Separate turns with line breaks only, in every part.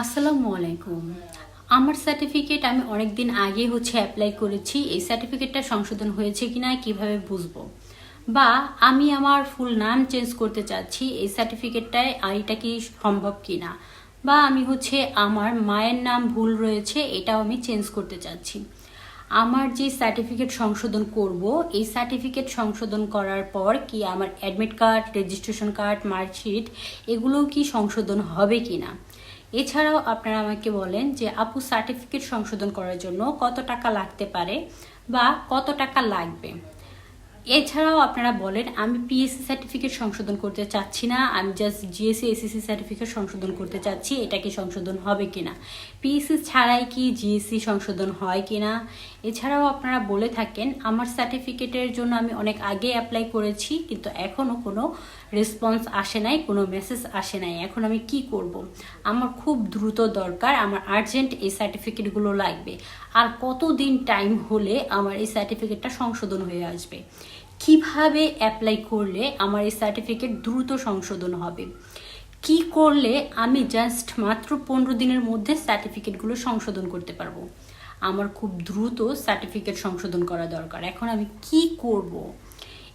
আসসালামু আলাইকুম। আমার সার্টিফিকেট আমি অনেক দিন আগে হচ্ছে অ্যাপ্লাই করেছি। এই সার্টিফিকেটটা সংশোধন হয়েছে কিনা কীভাবে বুঝব? বা আমি আমার ফুল নাম চেঞ্জ করতে চাচ্ছি, এই সার্টিফিকেটটায় এটা কি সম্ভব কিনা? বা আমি হচ্ছে আমার মায়ের নাম ভুল রয়েছে, এটাও আমি চেঞ্জ করতে চাচ্ছি। আমার যে সার্টিফিকেট সংশোধন করব, এই সার্টিফিকেট সংশোধন করার পর কি আমার admit card registration card marksheet এগুলো কি সংশোধন হবে কি না এছাড়াও আপনারা আমাকে বলেন যে, আপু সার্টিফিকেট সংশোধন করার জন্য কত টাকা লাগতে পারে বা কত টাকা লাগবে? এছাড়াও আপনারা বলেন, আমি পিএসসি সার্টিফিকেট সংশোধন করতে চাচ্ছি না, আমি জাস্ট জিএসসি এসএসসি সার্টিফিকেট সংশোধন করতে চাচ্ছি, এটা কি সংশোধন হবে কিনা? পিএসসি ছাড়াই কি জিএসসি সংশোধন হয় কিনা? এছাড়াও আপনারা বলে থাকেন, আমার সার্টিফিকেটের জন্য আমি অনেক আগে অ্যাপ্লাই করেছি, কিন্তু এখনও কোনো রেসপন্স আসে নাই, কোনো মেসেজ আসে নাই, এখন আমি কি করব? আমার খুব দ্রুত দরকার, আমার আর্জেন্ট এই সার্টিফিকেটগুলো লাগবে। আর কতদিন টাইম হলে আমার এই সার্টিফিকেটটা সংশোধন হয়ে আসবে? কীভাবে অ্যাপ্লাই করলে আমার এই সার্টিফিকেট দ্রুত সংশোধন হবে? কি করলে আমি জাস্ট মাত্র পনেরো দিনের মধ্যে সার্টিফিকেটগুলো সংশোধন করতে পারব? আমার খুব দ্রুত সার্টিফিকেট সংশোধন করা দরকার। এখন আমি কি করব?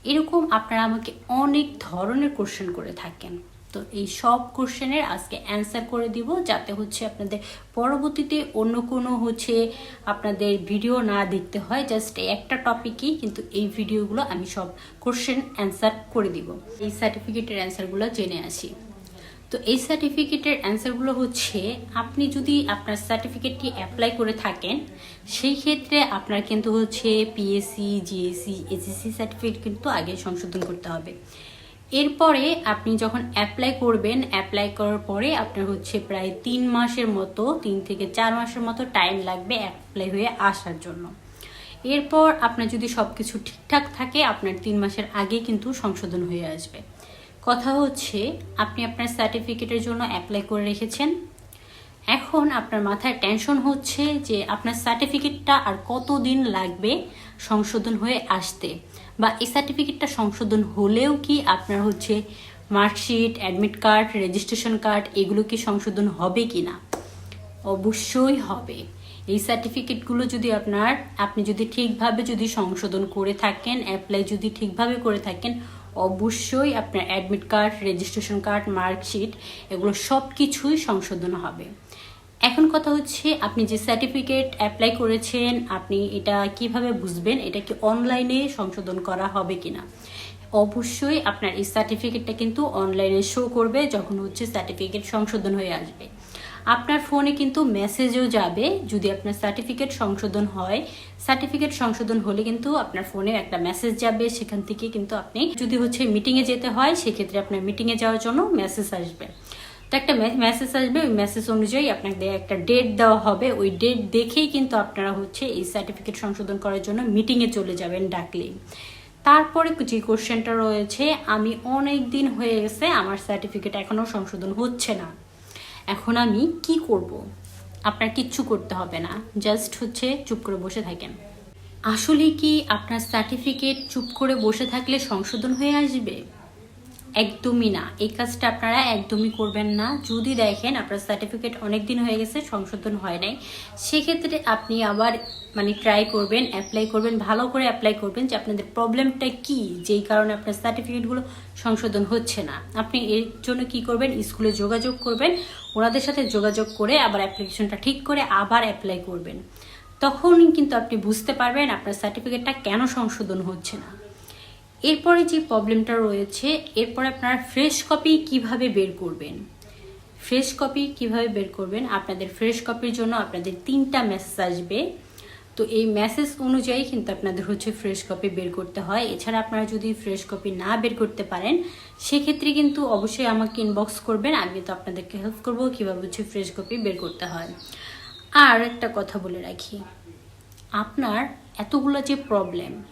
এরকম আপনারা আমাকে অনেক ধরনের কোশ্চেন করে থাকেন। তো এই সব কোশ্চেনের আজকে অ্যান্সার করে দিব, যাতে হচ্ছে আপনাদের পরবর্তীতে অন্য কোনো হচ্ছে আপনাদের ভিডিও না দেখতে হয় জাস্ট একটা টপিকই কিন্তু এই ভিডিওগুলো আমি সব কোশ্চেন অ্যান্সার করে দিব। এই সার্টিফিকেটের অ্যান্সারগুলো জেনে আসি। তো এই সার্টিফিকেটের অ্যান্সারগুলো হচ্ছে, আপনি যদি আপনার সার্টিফিকেটটি অ্যাপ্লাই করে থাকেন, সেই ক্ষেত্রে আপনার কিন্তু হচ্ছে পিএসসি জিএসসি এসএসসি সার্টিফিকেট কিন্তু আগে সংশোধন করতে হবে। এরপরে আপনি যখন অ্যাপ্লাই করবেন অ্যাপ্লাই করার পরে আপনার হচ্ছে প্রায় তিন মাসের মতো, তিন থেকে চার মাসের মতো টাইম লাগবে অ্যাপ্লাই হয়ে আসার জন্য। এরপর আপনার যদি সব কিছু ঠিকঠাক থাকে, আপনার তিন মাসের আগে কিন্তু সংশোধন হয়ে আসবে। কথা হচ্ছে, আপনি আপনার সার্টিফিকেটের জন্য অ্যাপ্লাই করে রেখেছেন। এখন আপনার মাথায় টেনশন হচ্ছে যে আপনার সার্টিফিকেটটা আর কত দিন লাগবে সংশোধন হয়ে আসতে। বা এই সার্টিফিকেটটা সংশোধন হলেও কি আপনার হচ্ছে marksheet admit card registration card এগুলো কি সংশোধন হবে কি না? অবশ্যই হবে। এই সার্টিফিকেটগুলো যদি আপনার, আপনি যদি ঠিকভাবে যদি সংশোধন করে থাকেন অ্যাপ্লাই যদি ঠিকভাবে করে থাকেন, অবশ্যই আপনার admit card registration card marksheet এগুলো সব কিছুই সংশোধন হবে। এখন কথা হচ্ছে, আপনি যে সার্টিফিকেট অ্যাপ্লাই করেছেন, আপনি এটা কীভাবে বুঝবেন? এটা কি অনলাইনে সংশোধন করা হবে কিনা? অবশ্যই আপনার এই সার্টিফিকেটটা কিন্তু অনলাইনে শো করবে, যখন হচ্ছে সার্টিফিকেট সংশোধন হয়ে আসবে। আপনার ফোনে কিন্তু মেসেজও যাবে, যদি আপনার সার্টিফিকেট সংশোধন হয়। সার্টিফিকেট সংশোধন হলে কিন্তু আপনার ফোনে একটা মেসেজ যাবে, সেখান থেকে কিন্তু আপনি যদি হচ্ছে মিটিংয়ে যেতে হয়, সেক্ষেত্রে আপনার মিটিংয়ে যাওয়ার জন্য মেসেজ আসবে। তো একটা মেসেজ আসবে, ওই মেসেজ অনুযায়ী আপনাকে একটা ডেট দেওয়া হবে। ওই ডেট দেখেই কিন্তু আপনারা হচ্ছে এই সার্টিফিকেট সংশোধন করার জন্য মিটিংয়ে চলে যাবেন ডাকলেই। তারপরে যে কোশ্চেনটা রয়েছে, আমি অনেক দিন হয়ে গেছে আমার সার্টিফিকেট এখনও সংশোধন হচ্ছে না। এখন আমি কি করব? আপনার কিচ্ছু করতে হবে না। জাস্ট হচ্ছে চুপ করে বসে থাকেন। আসলে কি আপনার সার্টিফিকেট চুপ করে বসে থাকলে সংশোধন হয়ে আসবে? একদমই না। এই কাজটা আপনারা একদমই করবেন না। যদি দেখেন আপনার সার্টিফিকেট অনেক দিন হয়ে গেছে, সংশোধন হয় নাই, সেক্ষেত্রে আপনি আবার মানে ট্রাই করবেন অ্যাপ্লাই করবেন, ভালো করে অ্যাপ্লাই করবেন যে আপনাদের প্রবলেমটা কি? যেই কারণে আপনার সার্টিফিকেটগুলো সংশোধন হচ্ছে না। আপনি এর জন্য কি করবেন? স্কুলে যোগাযোগ করবেন, ওনাদের সাথে যোগাযোগ করে আবার অ্যাপ্লিকেশনটা ঠিক করে আবার অ্যাপ্লাই করবেন। তখন কিন্তু আপনি বুঝতে পারবেন আপনার সার্টিফিকেটটা কেন সংশোধন হচ্ছে না। এরপরে যে প্রবলেমটা রয়েছে, এরপরে আপনারা ফ্রেশ কপি কীভাবে বের করবেন? ফ্রেশ কপি কীভাবে বের করবেন? আপনাদের ফ্রেশ কপির জন্য আপনাদের তিনটা মেসেজ আসবে। তো এই মেসেজ অনুযায়ী কিন্তু আপনাদের হচ্ছে ফ্রেশ কপি বের করতে হয়। এছাড়া আপনারা যদি ফ্রেশ কপি না বের করতে পারেন, সেক্ষেত্রে কিন্তু অবশ্যই আমাকে ইনবক্স করবেন। আমি তো আপনাদেরকে হেল্প করব কীভাবে হচ্ছে ফ্রেশ কপি বের করতে হয়। আর একটা কথা বলে রাখি। আপনার এতগুলো যে প্রবলেম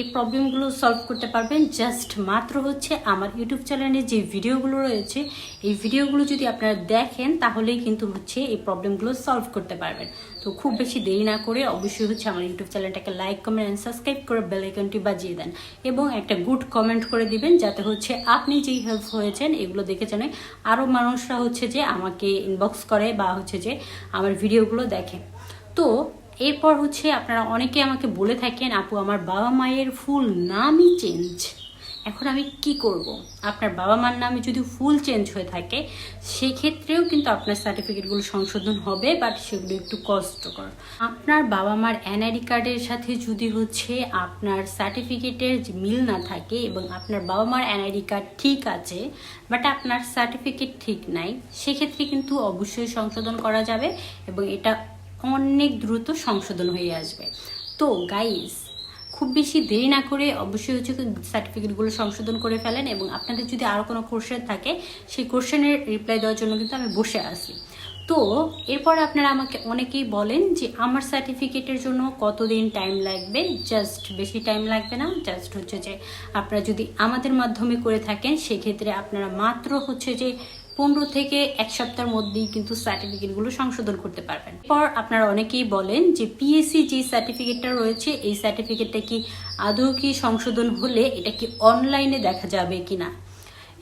এই প্রবলেমগুলো সলভ করতে পারবেন। জাস্ট মাত্র হচ্ছে আমার ইউটিউব চ্যানেলে যে ভিডিওগুলো রয়েছে, এই ভিডিওগুলো যদি আপনারা দেখেন, তাহলেই কিন্তু হচ্ছে এই প্রবলেমগুলো সলভ করতে পারবেন। তো খুব বেশি দেরি না করে অবশ্যই হচ্ছে আমার ইউটিউব চ্যানেলটাকে লাইক, কমেন্ট অ্যান্ড সাবস্ক্রাইব করে বেল আইকনটি বাজিয়ে দেন এবং একটা গুড কমেন্ট করে দিবেন, যাতে হচ্ছে আপনি যেই হেল্প হয়েছেন, এগুলো দেখে জানে আরও মানুষরা হচ্ছে যে আমাকে ইনবক্স করে বা হচ্ছে যে আমার ভিডিওগুলো দেখে। তো এরপর হচ্ছে আপনারা অনেকে আমাকে বলে থাকেন, আপু, আমার বাবা মায়ের ফুল নামই চেঞ্জ এখন আমি কি করব? আপনার বাবা মার নামে যদি ফুল চেঞ্জ হয়ে থাকে, সেক্ষেত্রেও কিন্তু আপনার সার্টিফিকেটগুলো সংশোধন হবে বাট সেগুলো একটু কষ্টকর। আপনার বাবা মার এনআইডি কার্ডের সাথে যদি হচ্ছে আপনার সার্টিফিকেটের মিল না থাকে এবং আপনার বাবা মার এনআইডি কার্ড ঠিক আছে বাট আপনার সার্টিফিকেট ঠিক নাই, সেক্ষেত্রে কিন্তু অবশ্যই সংশোধন করা যাবে এবং এটা অনেক দ্রুত সংশোধন হয়ে আসবে। তো গাইজ খুব বেশি দেরি না করে অবশ্যই হচ্ছে সার্টিফিকেটগুলো সংশোধন করে ফেলেন এবং আপনাদের যদি আরও কোনো কোশ্চেন থাকে, সেই কোশ্চেনের রিপ্লাই দেওয়ার জন্য কিন্তু আমি বসে আছি। তো এরপর আপনারা আমাকে অনেকেই বলেন যে আমার সার্টিফিকেটের জন্য কতদিন টাইম লাগবে? জাস্ট বেশি টাইম লাগবে না জাস্ট হচ্ছে যে আপনারা যদি আমাদের মাধ্যমে করে থাকেন, সেক্ষেত্রে আপনারা মাত্র হচ্ছে যে পনেরো থেকে এক সপ্তাহের মধ্যেই কিন্তু সার্টিফিকেটগুলো সংশোধন করতে পারবেন। পর আপনারা অনেকেই বলেন যে পিএসসি যে সার্টিফিকেটটা রয়েছে, এই সার্টিফিকেটটা কি আদৌ কি সংশোধন হলে এটা কি অনলাইনে দেখা যাবে কিনা?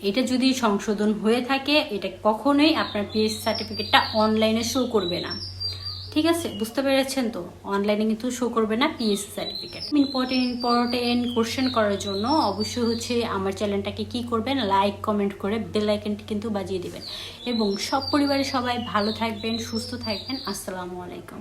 এটা যদি সংশোধন হয়ে থাকে, এটা কখনোই আপনার পিএসসি সার্টিফিকেটটা অনলাইনে শো করবে না। ঠিক আছে? বুঝতে পেরেছেন তো? অনলাইনে কিন্তু শো করবে না PSC certificate important important question করার জন্য অবশ্যই হচ্ছে আমার চ্যানেলটাকে কি করবেন? লাইক কমেন্ট করে বেল আইকনটি কিন্তু বাজিয়ে দিবেন। এবং সব পরিবারের সবাই ভালো থাকবেন, সুস্থ থাকবেন। আসসালামু আলাইকুম।